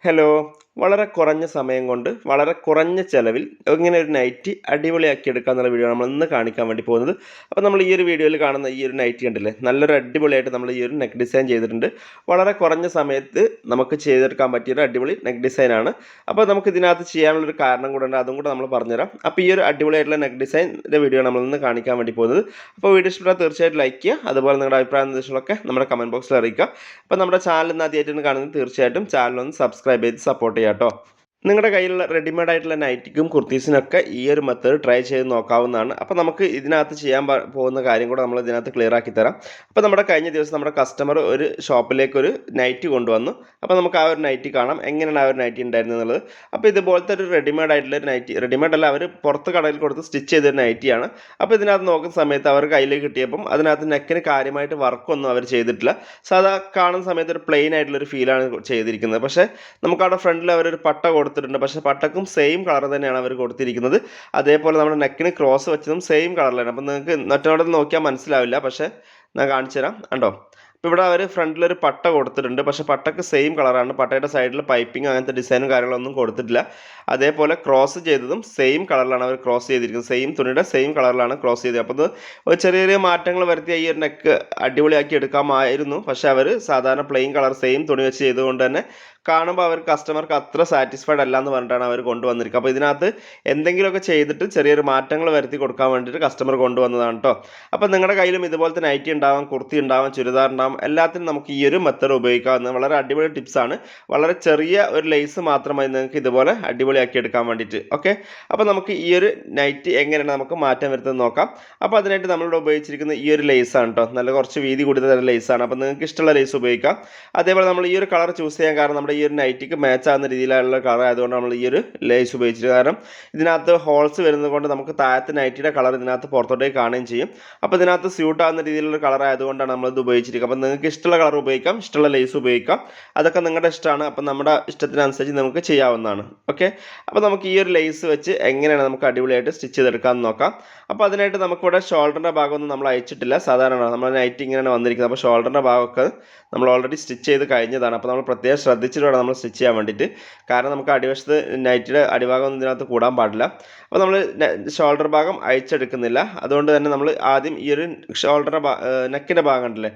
Hello, വളരെ കുറഞ്ഞ സമയം കൊണ്ട് വളരെ കുറഞ്ഞ ചിലവിൽ എങ്ങനെ ഒരു നൈറ്റി അടിപൊളിയാക്കി എടുക്കുക എന്നുള്ള വീഡിയോ നമ്മൾ ഇന്ന് കാണിക്കാൻ വേണ്ടി പോകുന്നത്. അപ്പോൾ നമ്മൾ ഈ ഒരു വീഡിയോയിൽ കാണുന്ന ഈ ഒരു നൈറ്റി കണ്ടില്ലേ? നല്ലൊരു അടിപൊളിയായിട്ട് നമ്മൾ ഈ ഒരു നെക്ക് ഡിസൈൻ ചെയ്തിട്ടുണ്ട്. വളരെ കുറഞ്ഞ സമയത്ത് നമുക്ക് ചെയ്തെടുക്കാൻ പറ്റിയൊരു അടിപൊളി നെക്ക് ഡിസൈനാണ് അപ്പോൾ നമുക്ക് ഇതിനകത്ത് ചെയ്യാനുള്ളൊരു കാരണം കൂടെ ഉണ്ട്. അതും കൂടെ നമ്മൾ പറഞ്ഞുതരാം. അപ്പോൾ ഈ ഒരു അടിപൊളിയായിട്ടുള്ള നെക്ക് ഡിസൈന്റെ വീഡിയോ നമ്മൾ ഇന്ന് കാണിക്കാൻ വേണ്ടി പോകുന്നത്. അപ്പോൾ വീഡിയോ ഇഷ്ടപ്പെട്ടാൽ തീർച്ചയായിട്ടും ലൈക്ക് ചെയ്യുക. അതുപോലെ നിങ്ങളുടെ അഭിപ്രായ നിർദ്ദേശങ്ങളൊക്കെ നമ്മുടെ കമന്റ് ബോക്സിൽ അറിയിക്കുക. അപ്പോൾ നമ്മുടെ ചാനൽ ഇന്ന് ആദ്യമായിട്ടാണ് കാണുന്നത്. തീർച്ചയായിട്ടും ചാനൽ ഒന്ന് സബ്സ്ക്രൈബ് ചെയ്ത് സപ്പോർട്ട് കേട്ടോ നിങ്ങളുടെ കയ്യിലുള്ള റെഡിമെയ്ഡ് ആയിട്ടുള്ള നൈറ്റിക്കും കുർത്തീസിനൊക്കെ ഈ ഒരു മെത്തേഡ് ട്രൈ ചെയ്ത് നോക്കാവുന്നതാണ്. അപ്പോൾ നമുക്ക് ഇതിനകത്ത് ചെയ്യാൻ പോകുന്ന കാര്യം കൂടെ നമ്മൾ ഇതിനകത്ത് ക്ലിയർ ആക്കി തരാം. അപ്പോൾ നമ്മുടെ കഴിഞ്ഞ ദിവസം നമ്മുടെ കസ്റ്റമർ ഒരു ഷോപ്പിലേക്ക് ഒരു നൈറ്റ് കൊണ്ടുവന്നു. അപ്പോൾ നമുക്ക് ആ ഒരു നൈറ്റ് കാണാം. എങ്ങനെയാണ് ആ ഒരു നൈറ്റ് ഉണ്ടായിരുന്നത് എന്നുള്ളത്. അപ്പോൾ ഇതുപോലത്തെ ഒരു റെഡിമെയ്ഡ് ആയിട്ടുള്ള ഒരു നൈറ്റ് റെഡിമെയ്ഡ് അല്ല അവർ പുറത്ത് കടയിൽ കൊടുത്ത് സ്റ്റിച്ച് ചെയ്തൊരു നൈറ്റിയാണ്. അപ്പോൾ ഇതിനകത്ത് നോക്കുന്ന സമയത്ത് അവർ കയ്യിൽ കിട്ടിയപ്പം അതിനകത്ത് നെക്കിന് കാര്യമായിട്ട് വർക്കൊന്നും അവർ ചെയ്തിട്ടില്ല. സാധാ കാണുന്ന സമയത്ത് ഒരു പ്ലെയിൻ ആയിട്ടുള്ള ഒരു ഫീലാണ് ചെയ്തിരിക്കുന്നത്. പക്ഷേ നമുക്ക് അവിടെ ഫ്രണ്ടിൽ അവരൊരു പട്ട കൊടുത്തിട്ടുണ്ട്. പക്ഷേ പട്ടക്കും സെയിം കളർ തന്നെയാണ് അവർ കൊടുത്തിരിക്കുന്നത്. അതേപോലെ നമ്മുടെ നെക്കിന് ക്രോസ് വെച്ചതും സെയിം കളറിലാണ് അപ്പം നിങ്ങൾക്ക് മറ്റവിടെ നോക്കിയാൽ മനസ്സിലാവില്ല. പക്ഷേ ഞാൻ കാണിച്ചു തരാം. കണ്ടോ? ഇപ്പോൾ ഇവിടെ അവർ ഫ്രണ്ടിൽ ഒരു പട്ട കൊടുത്തിട്ടുണ്ട്. പക്ഷേ പട്ടക്ക് സെയിം കളറാണ് പട്ടയുടെ സൈഡിൽ പൈപ്പിംഗ് അങ്ങനത്തെ ഡിസൈനും കാര്യങ്ങളൊന്നും കൊടുത്തിട്ടില്ല. അതേപോലെ ക്രോസ് ചെയ്തതും സെയിം കളറിലാണ് അവർ ക്രോസ് ചെയ്തിരിക്കുന്നത്. സെയിം തുണിയുടെ സെയിം കളറിലാണ് ക്രോസ് ചെയ്തത്. അപ്പോൾ ഒരു ചെറിയ ചെറിയ മാറ്റങ്ങൾ വരുത്തിയ ഈ ഒരു നെക്ക് അടിപൊളിയാക്കി എടുക്കാമായിരുന്നു. പക്ഷേ അവർ സാധാരണ പ്ലെയിൻ കളർ സെയിം തുണി വെച്ച് ചെയ്തുകൊണ്ട് തന്നെ കാണുമ്പോൾ അവർ കസ്റ്റമർക്ക് അത്ര സാറ്റിസ്ഫൈഡ് അല്ല എന്ന് പറഞ്ഞിട്ടാണ് അവർ കൊണ്ടുവന്നിരിക്കുക അപ്പോൾ ഇതിനകത്ത് എന്തെങ്കിലുമൊക്കെ ചെയ്തിട്ട് ചെറിയൊരു മാറ്റങ്ങൾ വരുത്തി കൊടുക്കാൻ വേണ്ടിയിട്ട് കസ്റ്റമർ കൊണ്ടുവന്നതാണ് കേട്ടോ അപ്പോൾ നിങ്ങളുടെ കയ്യിലും ഇതുപോലത്തെ നൈറ്റി ഉണ്ടാവാം കുർത്തി ഉണ്ടാവാം ചുരിദാർ ഉണ്ടാവാം എല്ലാത്തിനും നമുക്ക് ഈ ഒരു മെത്തേഡ് ഉപയോഗിക്കാവുന്ന വളരെ അടിപൊളി ടിപ്സാണ് വളരെ ചെറിയ ഒരു ലേസ് മാത്രമായി നിങ്ങൾക്ക് ഇതുപോലെ അടിപൊളിയാക്കി എടുക്കാൻ വേണ്ടിയിട്ട്. ഓക്കെ അപ്പോൾ നമുക്ക് ഈ ഒരു നൈറ്റ് എങ്ങനെയാണ് നമുക്ക് മാറ്റം വരുത്തുന്നത് നോക്കാം. അപ്പോൾ അതിനായിട്ട് നമ്മളിവിടെ ഉപയോഗിച്ചിരിക്കുന്ന ഈ ഒരു ലേസാണ് കേട്ടോ നല്ല കുറച്ച് വീതി കൂടിയ തരം ലേസാണ് അപ്പോൾ നിങ്ങൾക്ക് ഇഷ്ടമുള്ള ലേസ് ഉപയോഗിക്കാം. അതേപോലെ നമ്മൾ ഈ ഒരു കളർ ചൂസ് ചെയ്യാൻ കാരണം നമ്മുടെ ഈ ഒരു നൈറ്റിക്ക് മാച്ച് ആകുന്ന രീതിയിലുള്ള കളർ ആയതുകൊണ്ട് നമ്മൾ ഈ ഒരു ലേസ് ഉപയോഗിച്ചിട്ട് കാരണം ഇതിനകത്ത് ഹോൾസ് വരുന്നത് കൊണ്ട് നമുക്ക് താഴത്തെ നൈറ്റിയുടെ കളർ ഇതിനകത്ത് പുറത്തോട്ടേക്ക് കാണുകയും ചെയ്യും. അപ്പോൾ ഇതിനകത്ത് സ്യൂട്ട് ആകുന്ന രീതിയിലുള്ള കളർ ആയതുകൊണ്ടാണ് നമ്മളിത് ഉപയോഗിച്ചിരിക്കുക. അപ്പോൾ നിങ്ങൾക്ക് ഇഷ്ടമുള്ള കളർ ഉപയോഗിക്കാം ഇഷ്ടമുള്ള ലേസ് ഉപയോഗിക്കാം. അതൊക്കെ നിങ്ങളുടെ ഇഷ്ടമാണ്. അപ്പോൾ നമ്മുടെ ഇഷ്ടത്തിനനുസരിച്ച് നമുക്ക് ചെയ്യാവുന്നതാണ്. ഓക്കെ അപ്പോൾ നമുക്ക് ഈ ഒരു ലേസ് വെച്ച് എങ്ങനെയാണ് നമുക്ക് അടിപൊളിയായിട്ട് സ്റ്റിച്ച് ചെയ്തെടുക്കാമെന്ന് നോക്കാം. അപ്പോൾ അതിനായിട്ട് നമുക്കിവിടെ ഷോൾഡറിന്റെ ഭാഗമൊന്നും നമ്മൾ അയച്ചിട്ടില്ല. സാധാരണ നമ്മൾ നൈറ്റ് ഇങ്ങനെയാണ് വന്നിരിക്കുന്നത്. അപ്പോൾ ഷോൾഡറിന്റെ ഭാഗമൊക്കെ നമ്മൾ ഓൾറെഡി സ്റ്റിച്ച് ചെയ്ത് കഴിഞ്ഞതാണ്. അപ്പോൾ നമ്മൾ പ്രത്യേകം ശ്രദ്ധിച്ചിട്ട് വേണം നമ്മൾ സ്റ്റിച്ച് ചെയ്യാൻ വേണ്ടിയിട്ട്. കാരണം നമുക്ക് അടിവശത്ത് നൈറ്റിയുടെ അടിഭാഗം ഇതിനകത്ത് കൂടാൻ പാടില്ല. അപ്പോൾ നമ്മൾ ഷോൾഡർ ഭാഗം അയച്ചെടുക്കുന്നില്ല അതുകൊണ്ട് തന്നെ നമ്മൾ ആദ്യം ഈ ഒരു ഭാ നെക്കിന്റെ ഭാഗം ഉണ്ടല്ലേ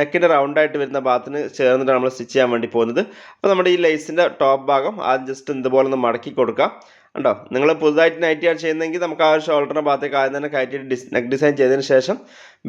നെക്കിന്റെ റൗണ്ടായിട്ട് വരുന്ന ഭാഗത്തിന് ചേർന്നിട്ടാണ് നമ്മൾ സ്റ്റിച്ച് ചെയ്യാൻ വേണ്ടി പോകുന്നത്. അപ്പോൾ നമ്മുടെ ഈ ലേസിന്റെ ടോപ്പ് ഭാഗം ആദ്യം ജസ്റ്റ് ഇതുപോലെ ഒന്ന് മടക്കി കൊടുക്കുക ഉണ്ടോ നിങ്ങൾ പുതുതായിട്ട് നൈറ്റിയാണ് ചെയ്യുന്നതെങ്കിൽ നമുക്ക് ആ ഷോൾഡറിന്റെ ഭാഗത്തേക്ക് ആദ്യം തന്നെ കയറ്റിയിട്ട് നെക്ക് ഡിസൈൻ ചെയ്തതിന് ശേഷം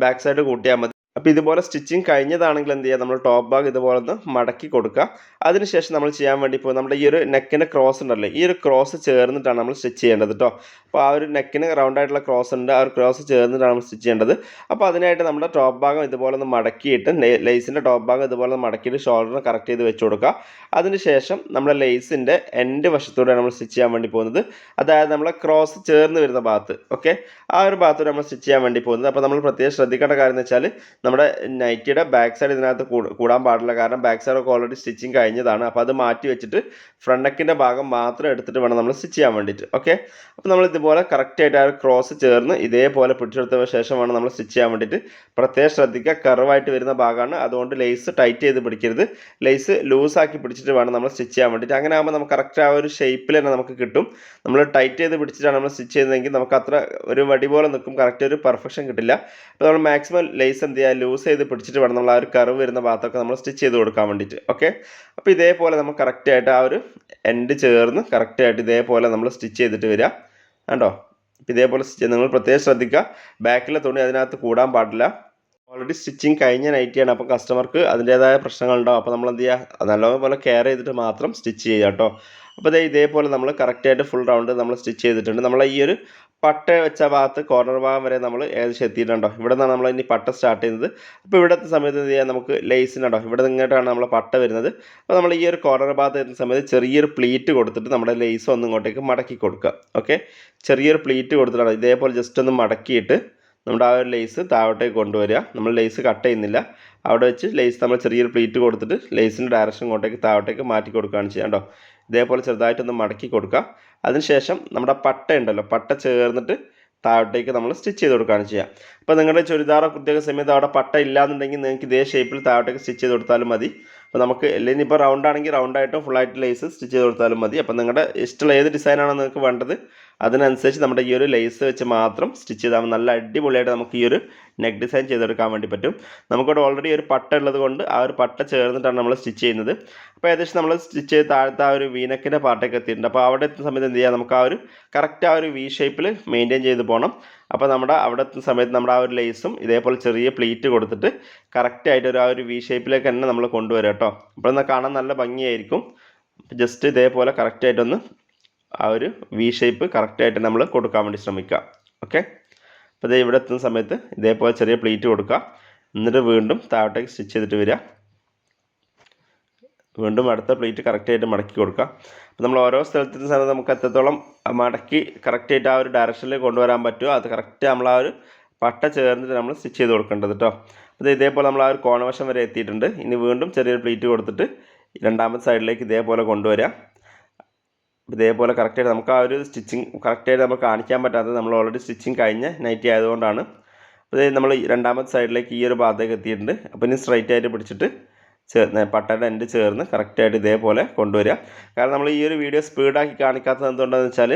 ബാക്ക് സൈഡ് കൂട്ടിയാൽ മതി. അപ്പോൾ ഇതുപോലെ സ്റ്റിച്ചിങ് കഴിഞ്ഞതാണെങ്കിൽ എന്ത് ചെയ്യുക? നമ്മൾ ടോപ്പ് ഭാഗം ഇതുപോലെ ഒന്ന് മടക്കി കൊടുക്കുക. അതിനുശേഷം നമ്മൾ ചെയ്യാൻ വേണ്ടി പോകും നമ്മുടെ ഈ ഒരു നെക്കിന്റെ ക്രോസ് ഉണ്ടല്ലോ? ഈ ഒരു ക്രോസ് ചേർന്നിട്ടാണ് നമ്മൾ സ്റ്റിച്ച് ചെയ്യേണ്ടത് കേട്ടോ അപ്പോൾ ആ ഒരു നെക്കിന് റൗണ്ട് ആയിട്ടുള്ള ക്രോസ് ഉണ്ട്. ആ ഒരു ക്രോസ് ചേർന്നിട്ടാണ് നമ്മൾ സ്റ്റിച്ച് ചെയ്യേണ്ടത്. അപ്പോൾ അതിനായിട്ട് നമ്മുടെ ടോപ്പ് ഭാഗം ഇതുപോലെ ഒന്ന് മടക്കിയിട്ട് ലേസിന്റെ ടോപ്പ് ഭാഗം ഇതുപോലെ ഒന്ന് മടക്കിയിട്ട് ഷോൾഡറിന് കറക്റ്റ് ചെയ്ത് വെച്ച് കൊടുക്കുക. അതിനുശേഷം നമ്മുടെ ലേസിന്റെ എൻഡ് വശത്തൂടെ നമ്മൾ സ്റ്റിച്ച് ചെയ്യാൻ വേണ്ടി പോകുന്നത്. അതായത് നമ്മളെ ക്രോസ് ചേർന്ന് വരുന്ന ഭാഗത്ത്. ഓക്കെ? ആ ഒരു ഭാഗത്തൂടെ നമ്മൾ സ്റ്റിച്ച് ചെയ്യാൻ വേണ്ടി പോകുന്നത്. അപ്പോൾ നമ്മൾ പ്രത്യേകം ശ്രദ്ധിക്കേണ്ട കാര്യം എന്ന് വെച്ചാൽ നമ്മുടെ നൈറ്റിയുടെ ബാക്ക് സൈഡ് ഇതിനകത്ത് കൂടാൻ പാടില്ല. കാരണം ബാക്ക് സൈഡ് ഒക്കെ ഓൾറെഡി സ്റ്റിച്ചിങ് കഴിഞ്ഞതാണ്. അപ്പോൾ അത് മാറ്റി വെച്ചിട്ട് ഫ്രണ്ട് നെക്കിന്റെ ഭാഗം മാത്രം എടുത്തിട്ട് വേണം നമ്മൾ സ്റ്റിച്ച് ചെയ്യാൻ വേണ്ടിയിട്ട്. ഓക്കെ അപ്പോൾ നമ്മൾ ഇതുപോലെ കറക്റ്റായിട്ട് ആ ക്രോസ് ചേർന്ന് ഇതേപോലെ പിടിച്ചെടുത്ത ശേഷം വേണം നമ്മൾ സ്റ്റിച്ച് ചെയ്യാൻ വേണ്ടിയിട്ട്. പ്രത്യേകം ശ്രദ്ധിക്കുക. കർവായിട്ട് വരുന്ന ഭാഗമാണ്. അതുകൊണ്ട് ലേസ് ടൈറ്റ് ചെയ്ത് പിടിക്കരുത്. ലേസ് ലൂസാക്കി പിടിച്ചിട്ട് വേണം നമ്മൾ സ്റ്റിച്ച് ചെയ്യാൻ വേണ്ടിയിട്ട്. അങ്ങനെ ആകുമ്പോൾ നമുക്ക് കറക്റ്റ് ആ ഒരു ഷേപ്പിൽ തന്നെ നമുക്ക് കിട്ടും. നമ്മൾ ടൈറ്റ് ചെയ്ത് പിടിച്ചിട്ടാണ് നമ്മൾ സ്റ്റിച്ച് ചെയ്യുന്നതെങ്കിൽ നമുക്ക് അത്ര ഒരു വടി പോലെ നിൽക്കും. കറക്റ്റ് ഒരു പെർഫെക്ഷൻ കിട്ടില്ല. അപ്പോൾ നമ്മൾ മാക്സിമം ലേസ് എന്ത് ചെയ്യുക? ലൂസ് ചെയ്ത് പിടിച്ചിട്ട് വേണം നമ്മൾ ആ ഒരു കർവ് വരുന്ന ഭാഗത്തൊക്കെ നമ്മൾ സ്റ്റിച്ച് ചെയ്ത് കൊടുക്കാൻ വേണ്ടിയിട്ട്. ഓക്കെ അപ്പോൾ ഇതേപോലെ നമുക്ക് കറക്റ്റായിട്ട് ആ ഒരു എൻഡ് ചേർന്ന് കറക്റ്റായിട്ട് ഇതേപോലെ നമ്മൾ സ്റ്റിച്ച് ചെയ്തിട്ട് വരിക. കണ്ടോ? ഇതേപോലെ സ്റ്റിച്ച് നിങ്ങൾ പ്രത്യേകം ശ്രദ്ധിക്കുക. ബാക്കിലെ തുണി അതിനകത്ത് കൂടാൻ പാടില്ല. ഓൾറെഡി സ്റ്റിച്ചിങ് കഴിഞ്ഞ നൈറ്റിയാണ് അപ്പോൾ കസ്റ്റമർക്ക് അതിന്റേതായ പ്രശ്നങ്ങളുണ്ടാവും അപ്പോൾ നമ്മൾ എന്ത് ചെയ്യുക നല്ലപോലെ കെയർ ചെയ്തിട്ട് മാത്രം സ്റ്റിച്ച് ചെയ്യുക കേട്ടോ. അപ്പോൾ ഇതേ ഇതേപോലെ നമ്മൾ കറക്റ്റായിട്ട് ഫുൾ റൗണ്ട് നമ്മൾ സ്റ്റിച്ച് ചെയ്തിട്ടുണ്ട്. നമ്മൾ ഈ ഒരു പട്ട വെച്ച ഭാഗത്ത് കോർണർ ഭാഗം വരെ നമ്മൾ ഏകദേശം എത്തിയിട്ടുണ്ടോ ഇവിടെ നിന്നാണ് നമ്മൾ ഇനി പട്ട സ്റ്റാർട്ട് ചെയ്യുന്നത്. അപ്പോൾ ഇവിടുത്തെ സമയത്ത് എന്ത് ചെയ്യാം? നമുക്ക് ലേസിനുണ്ടോ ഇവിടെ നിന്നിട്ടാണ് നമ്മൾ പട്ട വരുന്നത്. അപ്പോൾ നമ്മൾ ഈ ഒരു കോർണർ ഭാഗത്ത് എത്തുന്ന സമയത്ത് ചെറിയൊരു പ്ലീറ്റ് കൊടുത്തിട്ട് നമ്മുടെ ലേസ് ഒന്നും ഇങ്ങോട്ടേക്ക് മടക്കി കൊടുക്കുക. ഓക്കെ ചെറിയൊരു പ്ലീറ്റ് കൊടുത്തിട്ടാണ്. ഇതേപോലെ ജസ്റ്റ് ഒന്ന് മടക്കിയിട്ട് നമ്മുടെ ആ ഒരു ലേസ് താഴോട്ടേക്ക് കൊണ്ടുവരിക. നമ്മൾ ലേസ് കട്ട് ചെയ്യുന്നില്ല. അവിടെ വെച്ച് ലേസ് നമ്മൾ ചെറിയൊരു പ്ലീറ്റ് കൊടുത്തിട്ട് ലേസിന്റെ ഡയറക്ഷൻ കൊണ്ടേക്ക് താഴോട്ടേക്ക് മാറ്റി കൊടുക്കുകയാണ് ചെയ്യുക കേട്ടോ. ഇതേപോലെ ചെറുതായിട്ടൊന്ന് മടക്കി കൊടുക്കുക. അതിനുശേഷം നമ്മുടെ പട്ട ഉണ്ടല്ലോ പട്ട ചേർന്നിട്ട് താഴോട്ടേക്ക് നമ്മൾ സ്റ്റിച്ച് ചെയ്ത് കൊടുക്കുകയാണ് ചെയ്യുക. അപ്പോൾ നിങ്ങളുടെ ചുരിദാറ പ്രത്യേക സമയത്ത് അവിടെ പട്ട ഇല്ലാന്നുണ്ടെങ്കിൽ നിങ്ങൾക്ക് ഇതേ ഷേപ്പിൽ താഴോട്ടേക്ക് സ്റ്റിച്ച് ചെയ്ത് കൊടുത്താലും മതി. അപ്പോൾ നമുക്ക് അല്ലെങ്കിൽ ഇപ്പോൾ റൗണ്ട് ആണെങ്കിൽ ഫുൾ ആയിട്ട് ലേസ് സ്റ്റിച്ച് ചെയ്ത് കൊടുത്താലും മതി. അപ്പോൾ നിങ്ങളുടെ ഇഷ്ടമുള്ള ഏത് ഡിസൈനാണ് നിങ്ങൾക്ക് വേണ്ടത് അതിനനുസരിച്ച് നമ്മുടെ ഈ ഒരു ലേസ് വെച്ച് മാത്രം സ്റ്റിച്ച് ചെയ്താൽ. നല്ല അടിപൊളിയായിട്ട് നമുക്ക് ഈ ഒരു നെക്ക് ഡിസൈൻ ചെയ്തെടുക്കാൻ വേണ്ടി പറ്റും. നമുക്കിവിടെ ഓൾറെഡി ഒരു പട്ട ഉള്ളത് കൊണ്ട് ആ ഒരു പട്ട ചേർന്നിട്ടാണ് നമ്മൾ സ്റ്റിച്ച് ചെയ്യുന്നത്. അപ്പോൾ ഏകദേശം നമ്മൾ സ്റ്റിച്ച് ചെയ്ത് താഴത്തെ ആ ഒരു വീനക്കിന്റെ പാർട്ടൊക്കെ എത്തിയിട്ടുണ്ട്. അപ്പോൾ അവിടെ എത്തുന്ന സമയത്ത് എന്ത് ചെയ്യുക നമുക്ക് ആ ഒരു കറക്റ്റ് ആ ഒരു വി ഷേപ്പിൽ മെയിന്റെയിൻ ചെയ്ത് പോകണം അപ്പോൾ നമ്മുടെ അവിടെ എത്തുന്ന സമയത്ത് നമ്മുടെ ആ ഒരു ലേസും ഇതേപോലെ ചെറിയ പ്ലീറ്റ് കൊടുത്തിട്ട് കറക്റ്റായിട്ട് ഒരു ആ ഒരു വി ഷേപ്പിലേക്ക് തന്നെ നമ്മൾ കൊണ്ടുവരാം കേട്ടോ. അപ്പോൾ എന്നാൽ കാണാൻ നല്ല ഭംഗിയായിരിക്കും. ജസ്റ്റ് ഇതേപോലെ കറക്റ്റായിട്ടൊന്ന് ആ ഒരു വി ഷേപ്പ് കറക്റ്റായിട്ട് നമ്മൾ കൊടുക്കാൻ വേണ്ടി ശ്രമിക്കുക. ഓക്കെ അപ്പോൾ ഇത് ഇവിടെ എത്തുന്ന സമയത്ത് ഇതേപോലെ ചെറിയ പ്ലീറ്റ് കൊടുക്കുക. എന്നിട്ട് വീണ്ടും താഴോട്ടേക്ക് സ്റ്റിച്ച് ചെയ്തിട്ട് വരിക. വീണ്ടും അടുത്ത പ്ലേറ്റ് കറക്റ്റായിട്ട് മടക്കി കൊടുക്കുക. അപ്പോൾ നമ്മൾ ഓരോ സ്ഥലത്തുന്ന സമയത്ത് നമുക്ക് എത്രത്തോളം മടക്കി കറക്റ്റായിട്ട് ആ ഒരു ഡയറക്ഷനിൽ കൊണ്ടുവരാൻ പറ്റുമോ അത് കറക്റ്റ് നമ്മൾ ആ ഒരു പട്ട ചേർന്നിട്ട് നമ്മൾ സ്റ്റിച്ച് ചെയ്ത് കൊടുക്കേണ്ടത് കേട്ടോ അപ്പോൾ ഇതേപോലെ നമ്മൾ ആ ഒരു കോണവശം വരെ എത്തിയിട്ടുണ്ട്. ഇനി വീണ്ടും ചെറിയൊരു പ്ലേറ്റ് കൊടുത്തിട്ട് രണ്ടാമത്തെ സൈഡിലേക്ക് ഇതേപോലെ കൊണ്ടുവരിക. ഇതേപോലെ കറക്റ്റായിട്ട് നമുക്ക് ആ ഒരു സ്റ്റിച്ചിങ് കറക്റ്റായിട്ട് നമുക്ക് കാണിക്കാൻ പറ്റാത്തത് നമ്മൾ ഓൾറെഡി സ്റ്റിച്ചിങ് കഴിഞ്ഞ് നൈറ്റി ആയതുകൊണ്ടാണ്. അപ്പോൾ നമ്മൾ രണ്ടാമത്തെ സൈഡിലേക്ക് ഈ ഒരു ഭാഗത്തേക്ക് എത്തിയിട്ടുണ്ട്. അപ്പോൾ ഇനി സ്ട്രൈറ്റ് ആയിട്ട് പിടിച്ചിട്ട് ചേർന്ന് പട്ടയുടെ എൻഡ് ചേർന്ന് കറക്റ്റായിട്ട് ഇതേപോലെ കൊണ്ടുവരിക. കാരണം നമ്മൾ ഈ ഒരു വീഡിയോ സ്പീഡാക്കി കാണിക്കാത്തത് എന്തുകൊണ്ടാണെന്ന് വെച്ചാൽ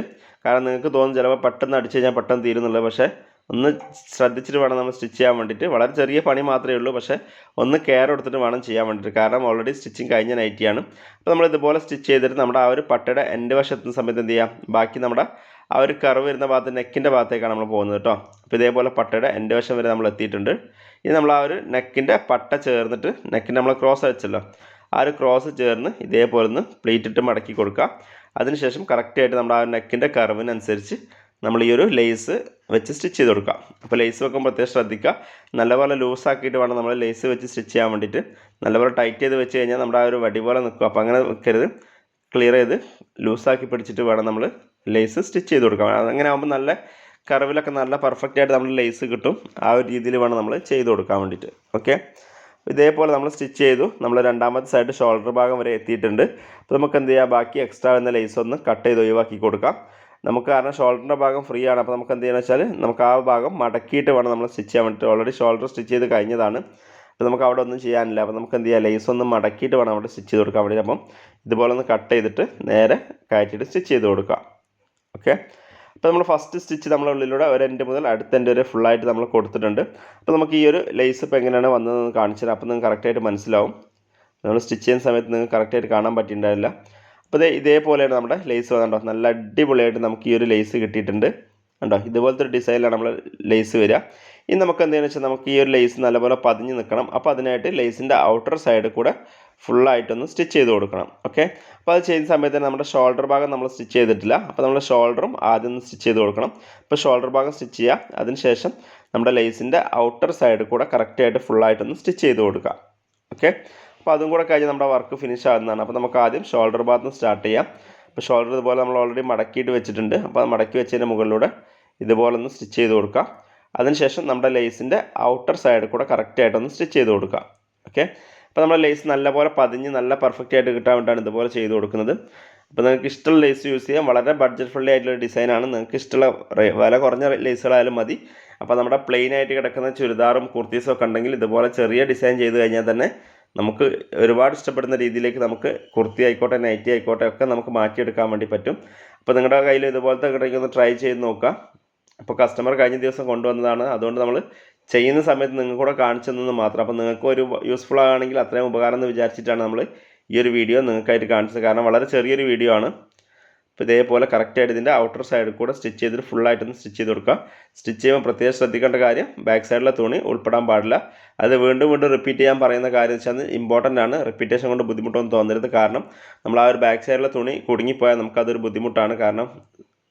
കാരണം നിങ്ങൾക്ക് തോന്നും ചിലപ്പോൾ പെട്ടെന്ന് അടിച്ച് കഴിഞ്ഞാൽ പെട്ടെന്ന് തീരുന്നുള്ളത് പക്ഷേ ഒന്ന് ശ്രദ്ധിച്ചിട്ട് വേണം നമ്മൾ സ്റ്റിച്ച് ചെയ്യാൻ വേണ്ടിയിട്ട്. വളരെ ചെറിയ പണി മാത്രമേ ഉള്ളൂ. പക്ഷേ ഒന്ന് കെയർ എടുത്തിട്ട് വേണം ചെയ്യാൻ വേണ്ടിയിട്ട്. കാരണം ഓൾറെഡി സ്റ്റിച്ചിങ് കഴിഞ്ഞ നൈറ്റിയാണ് അപ്പോൾ നമ്മൾ ഇതുപോലെ സ്റ്റിച്ച് ചെയ്തിട്ട് നമ്മുടെ ആ ഒരു പട്ടയുടെ എൻഡ് വശത്തുന്ന സമയത്ത് എന്ത് ചെയ്യാം? ബാക്കി നമ്മുടെ ആ ഒരു കർവ് വരുന്ന ഭാഗത്ത് നെക്കിന്റെ ഭാഗത്തേക്കാണ് നമ്മൾ പോകുന്നത് കേട്ടോ. അപ്പോൾ ഇതേപോലെ പട്ടയുടെ എൻഡ് വശം വരെ നമ്മൾ എത്തിയിട്ടുണ്ട്. ഇനി നമ്മൾ ആ ഒരു നെക്കിന്റെ പട്ട ചേർന്നിട്ട് നെക്കിന്റെ നമ്മൾ ക്രോസ് വെച്ചല്ലോ ആ ഒരു ക്രോസ് ചേർന്ന് ഇതേപോലെ ഒന്ന് പ്ലേറ്റ് ഇട്ട് മടക്കി കൊടുക്കുക. അതിനുശേഷം കറക്റ്റായിട്ട് നമ്മുടെ ആ നെക്കിന്റെ കർവിനനുസരിച്ച് നമ്മൾ ഈ ഒരു ലേസ് വെച്ച് സ്റ്റിച്ച് ചെയ്ത് കൊടുക്കുക അപ്പോൾ ലേസ് വെക്കുമ്പോൾ പ്രത്യേകം ശ്രദ്ധിക്കുക. നല്ലപോലെ ലൂസാക്കിയിട്ട് വേണം നമ്മൾ ലേസ് വെച്ച് സ്റ്റിച്ച് ചെയ്യാൻ വേണ്ടിയിട്ട്. നല്ലപോലെ ടൈറ്റ് ചെയ്ത് വെച്ച് കഴിഞ്ഞാൽ നമ്മുടെ ആ ഒരു വടി പോലെ നിൽക്കും. അപ്പോൾ അങ്ങനെ വെക്കരുത്. ക്ലിയർ ചെയ്ത് ലൂസാക്കി പിടിച്ചിട്ട് വേണം നമ്മൾ ലേസ് സ്റ്റിച്ച് ചെയ്ത് കൊടുക്കാം. അങ്ങനെ ആകുമ്പോൾ നല്ല കറവിലൊക്കെ നല്ല പെർഫെക്റ്റ് ആയിട്ട് നമ്മൾ ലേസ് കിട്ടും. ആ ഒരു രീതിയിൽ വേണം നമ്മൾ ചെയ്ത് കൊടുക്കാൻ വേണ്ടിയിട്ട്. ഓക്കെ ഇതേപോലെ നമ്മൾ സ്റ്റിച്ച് ചെയ്തു. നമ്മൾ രണ്ടാമത്തെ സൈഡ് ഷോൾഡർ ഭാഗം വരെ എത്തിയിട്ടുണ്ട്. അപ്പോൾ നമുക്ക് എന്ത് ചെയ്യാം? ബാക്കി എക്സ്ട്രാ വന്ന ലേസ് ഒന്ന് കട്ട് ചെയ്ത് ഒഴിവാക്കി കൊടുക്കാം. നമുക്ക് കാരണം ഷോൾഡറിന്റെ ഭാഗം ഫ്രീ ആണ്. അപ്പോൾ നമുക്ക് എന്ത് ചെയ്യണം വെച്ചാൽ നമുക്ക് ആ ഭാഗം മടക്കിയിട്ട് വേണം നമ്മൾ സ്റ്റിച്ച് ചെയ്യാൻ വേണ്ടി ഓൾറെഡി ഷോൾഡർ സ്റ്റിച്ച് ചെയ്ത് കഴിഞ്ഞതാണ്. അപ്പോൾ നമുക്ക് അവിടെ ഒന്നും ചെയ്യാനില്ല. അപ്പോൾ നമുക്ക് എന്ത് ചെയ്യാം? ലേസ് ഒന്ന് മടക്കിയിട്ട് വേണം അവിടെ സ്റ്റിച്ച് ചെയ്ത് കൊടുക്കാൻ വേണ്ടി അപ്പം ഇതുപോലെ ഒന്ന് കട്ട് ചെയ്തിട്ട് നേരെ കയറ്റിയിട്ട് സ്റ്റിച്ച് ചെയ്ത് കൊടുക്കുക ഓക്കെ അപ്പോൾ നമ്മൾ ഫസ്റ്റ് സ്റ്റിച്ച് നമ്മളെ ഉള്ളിലൂടെ ഒരു എൻഡ് മുതൽ അടുത്ത എൻഡ് വരെ ഫുള്ളായിട്ട് നമ്മൾ കൊടുത്തിട്ടുണ്ട്. അപ്പോൾ നമുക്ക് ഈ ഒരു ലേസ് ഇപ്പോൾ എങ്ങനെയാണ് വന്നതെന്ന് കാണിച്ചു തരാം അപ്പോൾ നിങ്ങൾക്ക് കറക്റ്റായിട്ട് മനസ്സിലാവും. നമ്മൾ സ്റ്റിച്ച് ചെയ്യുന്ന സമയത്ത് നിങ്ങൾക്ക് കറക്റ്റായിട്ട് കാണാൻ പറ്റിയിട്ടുണ്ടാവില്ല. അപ്പോൾ ഇതേ ഇതേപോലെയാണ് നമ്മുടെ ലേസ് വന്നുണ്ടോ നല്ല അടിപൊളിയായിട്ട് നമുക്ക് ഈ ഒരു ലേസ് കിട്ടിയിട്ടുണ്ട്. കണ്ടോ? ഇതുപോലത്തെ ഒരു ഡിസൈനിലാണ് നമ്മൾ ലേസ് വരിക. ഇനി നമുക്ക് എന്തെന്ന് വെച്ചാൽ നമുക്ക് ഈ ഒരു ലേസ് നല്ലപോലെ പതിഞ്ഞ് നിൽക്കണം അപ്പോൾ അതിനായിട്ട് ലേസിന്റെ ഔട്ടർ സൈഡ് കൂടെ ഫുള്ളായിട്ടൊന്ന് സ്റ്റിച്ച് ചെയ്ത് കൊടുക്കണം. ഓക്കെ അപ്പോൾ അത് ചെയ്യുന്ന സമയത്ത് തന്നെ നമ്മുടെ ഷോൾഡർ ഭാഗം നമ്മൾ സ്റ്റിച്ച് ചെയ്തിട്ടില്ല. അപ്പോൾ നമ്മൾ ഷോൾഡറും ആദ്യം ഒന്ന് സ്റ്റിച്ച് ചെയ്ത് കൊടുക്കണം. അപ്പോൾ ഷോൾഡർ ഭാഗം സ്റ്റിച്ച് ചെയ്യുക. അതിനുശേഷം നമ്മുടെ ലേസിന്റെ ഔട്ടർ സൈഡ് കൂടെ കറക്റ്റായിട്ട് ഫുള്ളായിട്ടൊന്ന് സ്റ്റിച്ച് ചെയ്ത് കൊടുക്കുക. ഓക്കെ അപ്പോൾ അതും കൂടെ കഴിഞ്ഞ് നമ്മുടെ വർക്ക് ഫിനിഷ് ആകുന്നതാണ് അപ്പോൾ നമുക്ക് ആദ്യം ഷോൾഡർ ഭാഗത്ത് സ്റ്റാർട്ട് ചെയ്യാം. അപ്പോൾ ഷോൾഡർ ഇതുപോലെ നമ്മൾ ഓൾറെഡി മടക്കിയിട്ട് വെച്ചിട്ടുണ്ട്. അപ്പോൾ അത് മടക്കി വെച്ചതിന്റെ മുകളിലൂടെ ഇതുപോലെ ഒന്ന് സ്റ്റിച്ച് ചെയ്ത് കൊടുക്കുക. അതിനുശേഷം നമ്മുടെ ലേസിന്റെ ഔട്ടർ സൈഡ് കൂടെ കറക്റ്റായിട്ടൊന്ന് സ്റ്റിച്ച് ചെയ്ത് കൊടുക്കുക. ഓക്കെ അപ്പോൾ നമ്മുടെ ലേസ് നല്ലപോലെ പതിഞ്ഞ് നല്ല പെർഫെക്റ്റ് ആയിട്ട് കിട്ടാൻ വേണ്ടിയാണ് ഇതുപോലെ ചെയ്ത് കൊടുക്കുന്നത്. അപ്പോൾ നിങ്ങൾക്ക് ഇഷ്ടമുള്ള ലേസ് യൂസ് ചെയ്യാം. വളരെ ബഡ്ജറ്റ് ഫ്രണ്ട്ലി ആയിട്ടുള്ള ഡിസൈനാണ് നിങ്ങൾക്ക് ഇഷ്ടമുള്ള വില കുറഞ്ഞ ലേസുകളായാലും മതി. അപ്പോൾ നമ്മുടെ പ്ലെയിൻ ആയിട്ട് കിടക്കുന്ന ചുരിദാറും കുർത്തീസും ഒക്കെ ഉണ്ടെങ്കിൽ ഇതുപോലെ ചെറിയ ഡിസൈൻ ചെയ്ത് കഴിഞ്ഞാൽ തന്നെ നമുക്ക് ഒരുപാട് ഇഷ്ടപ്പെടുന്ന രീതിയിലേക്ക് നമുക്ക് കുർത്തി ആയിക്കോട്ടെ നൈറ്റി ആയിക്കോട്ടെ ഒക്കെ നമുക്ക് മാറ്റിയെടുക്കാൻ വേണ്ടി പറ്റും. അപ്പോൾ നിങ്ങളുടെ കയ്യിൽ ഇതുപോലത്തെ കിടക്കി ഒന്ന് ട്രൈ ചെയ്ത് നോക്കുക അപ്പോൾ കസ്റ്റമർ കഴിഞ്ഞ ദിവസം കൊണ്ടുവന്നതാണ്. അതുകൊണ്ട് നമ്മൾ ചെയ്യുന്ന സമയത്ത് നിങ്ങൾക്ക് കൂടെ കാണിച്ചു തന്നത് മാത്രം. അപ്പോൾ നിങ്ങൾക്ക് ഒരു യൂസ്ഫുൾ ആണെങ്കിൽ അത്രയും ഉപകാരം എന്ന് വിചാരിച്ചിട്ടാണ് നമ്മൾ ഈ ഒരു വീഡിയോ നിങ്ങൾക്കായിട്ട് കാണിച്ചത്. കാരണം വളരെ ചെറിയൊരു വീഡിയോ ആണ്. അപ്പോൾ ഇതേപോലെ കറക്റ്റായിട്ട് ഇതിന്റെ ഔട്ടർ സൈഡിൽ കൂടെ സ്റ്റിച്ച് ചെയ്തിട്ട് ഫുള്ളായിട്ടൊന്ന് സ്റ്റിച്ച് ചെയ്ത് കൊടുക്കുക സ്റ്റിച്ച് ചെയ്യുമ്പോൾ പ്രത്യേകം ശ്രദ്ധിക്കേണ്ട കാര്യം ബാക്ക് സൈഡിലെ തുണി ഉൾപ്പെടാൻ പാടില്ല. അത് വീണ്ടും വീണ്ടും റിപ്പീറ്റ് ചെയ്യാൻ പറയുന്ന കാര്യം വെച്ചാൽ ഇമ്പോർട്ടന്റ് ആണ്. റിപ്പീറ്റേഷൻ കൊണ്ട് ബുദ്ധിമുട്ടൊന്നും തോന്നരുത്. കാരണം നമ്മൾ ആ ഒരു ബാക്ക് സൈഡിലെ തുണി കുടുങ്ങിപ്പോയാൽ നമുക്കതൊരു ബുദ്ധിമുട്ടാണ്. കാരണം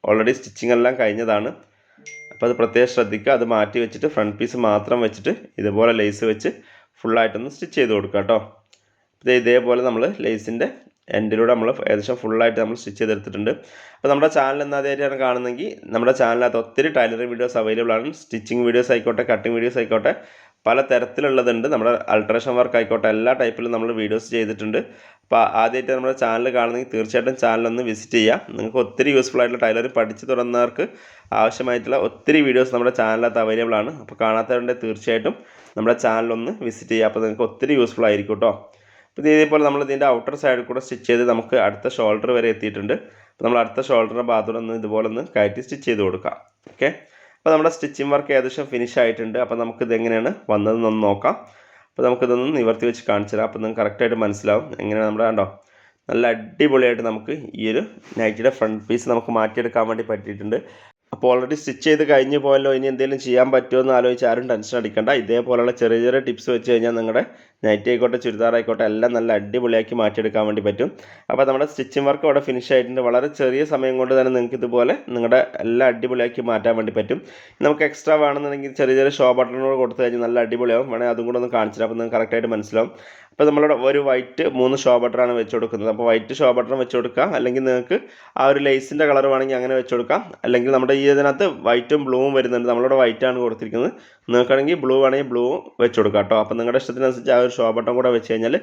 ഓൾറെഡി സ്റ്റിച്ചിങ് എല്ലാം കഴിഞ്ഞതാണ്. അപ്പോൾ അത് പ്രത്യേകം ശ്രദ്ധിക്കുക. അത് മാറ്റി വെച്ചിട്ട് ഫ്രണ്ട് പീസ് മാത്രം വെച്ചിട്ട് ഇതുപോലെ ലേസ് വെച്ച് ഫുള്ളായിട്ടൊന്ന് സ്റ്റിച്ച് ചെയ്ത് കൊടുക്കുക കേട്ടോ. ഇത് ഇതേപോലെ നമ്മൾ ലേസിന്റെ എൻഡിലൂടെ നമ്മൾ ഏകദേശം ഫുള്ളായിട്ട് നമ്മൾ സ്റ്റിച്ച് ചെയ്തെടുത്തിട്ടുണ്ട്. അപ്പോൾ നമ്മുടെ ചാനൽ എന്നാദ്യമായിട്ടാണ് കാണുന്നതെങ്കിൽ നമ്മുടെ ചാനലിനകത്ത് ഒത്തിരി ടൈലറിംഗ് വീഡിയോസ് അവൈലബിൾ ആണ്. സ്റ്റിച്ചിങ് വീഡിയോസ് ആയിക്കോട്ടെ കട്ടിങ് വീഡിയോസ് ആയിക്കോട്ടെ പല തരത്തിലുള്ളതുണ്ട്. നമ്മുടെ അൾട്രേഷൻ വർക്ക് ആയിക്കോട്ടെ എല്ലാ ടൈപ്പിലും നമ്മൾ വീഡിയോസ് ചെയ്തിട്ടുണ്ട്. അപ്പോൾ ആദ്യമായിട്ട് നമ്മുടെ ചാനൽ കാണുന്നെങ്കിൽ തീർച്ചയായിട്ടും ചാനലൊന്ന് വിസിറ്റ് ചെയ്യുക. നിങ്ങൾക്ക് ഒത്തിരി യൂസ്ഫുൾ ആയിട്ടുള്ള ടൈലർ പഠിച്ചു തുടങ്ങുന്നവർക്ക് ആവശ്യമായിട്ടുള്ള ഒത്തിരി വീഡിയോസ് നമ്മുടെ ചാനലിനകത്ത് അവൈലബിൾ ആണ്. അപ്പോൾ കാണാത്തവരുണ്ടെങ്കിൽ തീർച്ചയായിട്ടും നമ്മുടെ ചാനലൊന്ന് വിസിറ്റ് ചെയ്യുക. അപ്പോൾ നിങ്ങൾക്ക് ഒത്തിരി യൂസ്ഫുൾ ആയിരിക്കും കേട്ടോ അപ്പോൾ ഇതേപോലെ നമ്മൾ ഇതിന്റെ ഔട്ടർ സൈഡിൽ കൂടെ സ്റ്റിച്ച് ചെയ്ത് നമുക്ക് അടുത്ത ഷോൾഡർ വരെ എത്തിയിട്ടുണ്ട്. അപ്പോൾ നമ്മൾ അടുത്ത ഷോൾഡറിന്റെ ഭാഗത്തോടെ ഒന്ന് ഇതുപോലെ ഒന്ന് കയറ്റി സ്റ്റിച്ച് ചെയ്ത് കൊടുക്കാം. ഓക്കെ അപ്പോൾ നമ്മുടെ സ്റ്റിച്ചിങ് വർക്ക് ഏകദേശം ഫിനിഷ് ആയിട്ടുണ്ട്. അപ്പോൾ നമുക്കിത് എങ്ങനെയാണ് വന്നതെന്ന് ഒന്ന് നോക്കാം. അപ്പോൾ നമുക്കിതൊന്ന് നിവർത്തി വെച്ച് കാണിച്ചു തരാം. അപ്പോൾ നിങ്ങൾക്ക് കറക്റ്റായിട്ട് മനസ്സിലാവും എങ്ങനെയാണ് നമ്മുടെ കണ്ടോ? നല്ല അടിപൊളിയായിട്ട് നമുക്ക് ഈ ഒരു നൈറ്റിയുടെ ഫ്രണ്ട് പീസ് നമുക്ക് മാറ്റിയെടുക്കാൻ വേണ്ടി പറ്റിയിട്ടുണ്ട്. അപ്പോൾ ഓൾറെഡി സ്റ്റിച്ച് ചെയ്ത് കഴിഞ്ഞ് പോയല്ലോ ഇനി എന്തെങ്കിലും ചെയ്യാൻ പറ്റുമോ എന്ന് ആലോചിച്ച് ആരും ടെൻഷൻ അടിക്കണ്ട. ഇതേപോലുള്ള ചെറിയ ചെറിയ ടിപ്സ് വെച്ച് കഴിഞ്ഞാൽ നിങ്ങളുടെ നൈറ്റി ആയിക്കോട്ടെ ചുരിദാർ ആയിക്കോട്ടെ എല്ലാം നല്ല അടിപൊളിയാക്കി മാറ്റിയെടുക്കാൻ വേണ്ടി പറ്റും. അപ്പോൾ നമ്മുടെ സ്റ്റിച്ചിങ് വർക്ക് അവിടെ ഫിനിഷ് ആയിട്ടുണ്ട്. വളരെ ചെറിയ സമയം കൊണ്ട് തന്നെ നിങ്ങൾക്ക് ഇതുപോലെ നിങ്ങളുടെ എല്ലാം അടിപൊളിയാക്കി മാറ്റാൻ വേണ്ടി പറ്റും. നമുക്ക് എക്സ്ട്രാ വേണമെന്നുണ്ടെങ്കിൽ ചെറിയ ചെറിയ ഷോ ബട്ടണോട് കൊടുത്തു കഴിഞ്ഞാൽ നല്ല അടിപൊളിയാവും. വേണമെങ്കിൽ അതും കൂടെ ഒന്ന് കാണിച്ചിട്ട് അപ്പോൾ നിങ്ങൾക്ക് കറക്റ്റായിട്ട് മനസ്സിലാവും. അപ്പോൾ നമ്മളിവിടെ ഒരു വൈറ്റ് മൂന്ന് ഷോ ബട്ടറാണ് വെച്ച് കൊടുക്കുന്നത്. അപ്പോൾ വൈറ്റ് ഷോ ബട്ടൺ വെച്ച് കൊടുക്കാം. അല്ലെങ്കിൽ നിങ്ങൾക്ക് ആ ഒരു ലേസിന്റെ കളർ വേണമെങ്കിൽ അങ്ങനെ വെച്ച് കൊടുക്കാം. അല്ലെങ്കിൽ നമ്മുടെ ഈ ഇതിനകത്ത് വൈറ്റും ബ്ലൂവും വരുന്നുണ്ട്. നമ്മളിവിടെ വൈറ്റ് ആണ് കൊടുത്തിരിക്കുന്നത്. നിങ്ങൾക്കാണെങ്കിൽ ബ്ലൂ വേണമെങ്കിൽ ബ്ലൂ വെച്ച് കൊടുക്കാം കേട്ടോ. അപ്പോൾ നിങ്ങളുടെ ഇഷ്ടത്തിനനുസരിച്ച് ആ ഒരു ഷോ ബട്ടൺ കൂടെ വെച്ച് കഴിഞ്ഞാൽ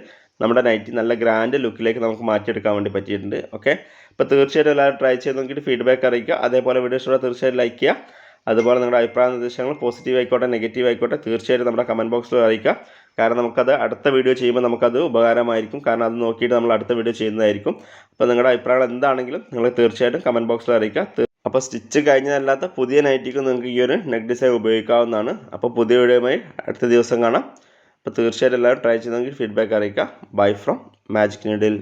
നമ്മുടെ നൈറ്റി നല്ല ഗ്രാൻഡ് ലുക്കിലേക്ക് നമുക്ക് മാറ്റിയെടുക്കാൻ വേണ്ടി പറ്റിയിട്ടുണ്ട്. ഓക്കെ അപ്പോൾ തീർച്ചയായിട്ടും എല്ലാവരും ട്രൈ ചെയ്ത് നോക്കിയിട്ട് ഫീഡ്ബാക്ക് അറിയിക്കുക. അതേപോലെ വീഡിയോ കൂടെ തീർച്ചയായിട്ടും ലൈക്ക് ചെയ്യുക. അതുപോലെ നിങ്ങളുടെ അഭിപ്രായ നിർദ്ദേശങ്ങൾ പോസിറ്റീവ് ആയിക്കോട്ടെ നെഗറ്റീവ് ആയിക്കോട്ടെ തീർച്ചയായിട്ടും നമ്മുടെ കമന്റ് ബോക്സിൽ അറിയിക്കുക. കാരണം നമുക്കത് അടുത്ത വീഡിയോ ചെയ്യുമ്പോൾ നമുക്കത് ഉപകാരമായിരിക്കും. കാരണം അത് നോക്കിയിട്ട് നമ്മൾ അടുത്ത വീഡിയോ ചെയ്യുന്നതായിരിക്കും. അപ്പോൾ നിങ്ങളുടെ അഭിപ്രായങ്ങൾ എന്താണെങ്കിലും നിങ്ങൾ തീർച്ചയായിട്ടും കമന്റ് ബോക്സിൽ അറിയിക്കുക. അപ്പോൾ സ്റ്റിച്ച് കഴിഞ്ഞതല്ലാത്ത പുതിയ നൈറ്റിക്ക് നിങ്ങൾക്ക് ഈ ഒരു നെക്ക് ഡിസൈൻ ഉപയോഗിക്കാവുന്നതാണ്. അപ്പോൾ പുതിയ വീഡിയോയുമായി അടുത്ത ദിവസം കാണാം. അപ്പോൾ തീർച്ചയായിട്ടും എല്ലാവരും ട്രൈ ചെയ്തെങ്കിൽ ഫീഡ്ബാക്ക് അറിയിക്കുക. Bye from magic needle